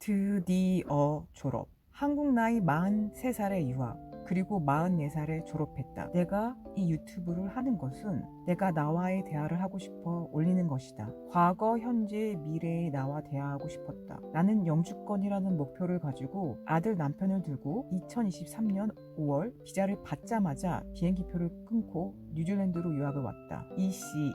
드디어 졸업. 한국 나이 43살에 유학. 그리고 44살에 졸업했다. 내가 이 유튜브를 하는 것은 내가 나와의 대화를 하고 싶어 올리는 것이다. 과거, 현재, 미래의 나와 대화하고 싶었다. 나는 영주권이라는 목표를 가지고 아들 남편을 들고 2023년 5월 비자를 받자마자 비행기표를 끊고 뉴질랜드로 유학을 왔다. ECE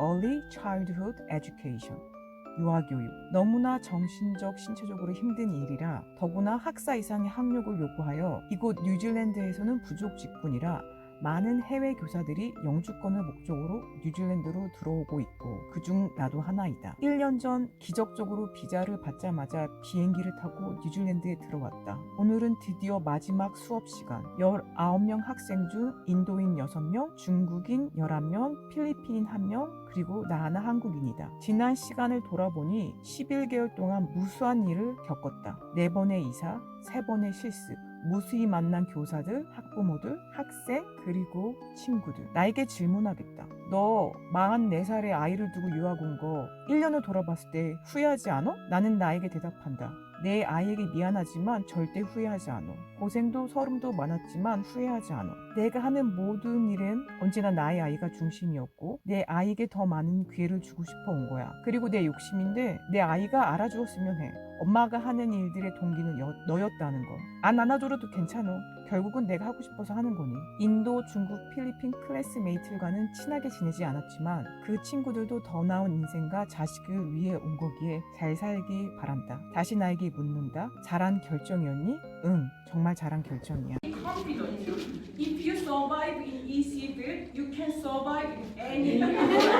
Early Childhood Education 유아교육. 너무나 정신적 신체적으로 힘든 일이라 더구나 학사 이상의 학력을 요구하여 이곳 뉴질랜드에서는 부족 직군이라 많은 해외 교사들이 영주권을 목적으로 뉴질랜드로 들어오고 있고 그중 나도 하나이다. 1년 전 기적적으로 비자를 받자마자 비행기를 타고 뉴질랜드에 들어왔다. 오늘은 드디어 마지막 수업 시간. 19명 학생 중 인도인 6명, 중국인 11명, 필리핀인 1명, 그리고 나 하나 한국인이다. 지난 시간을 돌아보니 11개월 동안 무수한 일을 겪었다. 4번의 이사, 3번의 실습, 무수히 만난 교사들, 학부모들, 학생, 그리고 친구들. 나에게 질문하겠다. 너 44살의 아이를 두고 유학 온 거 1년을 돌아봤을 때 후회하지 않아? 나는 나에게 대답한다. 내 아이에게 미안하지만 절대 후회하지 않아. 고생도 서름도 많았지만 후회하지 않아. 내가 하는 모든 일은 언제나 나의 아이가 중심이었고 내 아이에게 더 많은 기회를 주고 싶어 온 거야. 그리고 내 욕심인데 내 아이가 알아주었으면 해. 엄마가 하는 일들의 동기는 여- 너였다는 거. 안 안아줘도 괜찮아. 결국은 내가 하고 싶어서 하는 거니. 인도, 중국, 필리핀 클래스메이트들과는 친하게 지내지 않았지만 그 친구들도 더 나은 인생과 자식을 위해 온 거기에 잘 살기 바란다. 다시 나에게 묻는다. 잘한 결정이었니? 응, 정말 잘한 결정이야. confident. If you survive in EC field, you can survive in any.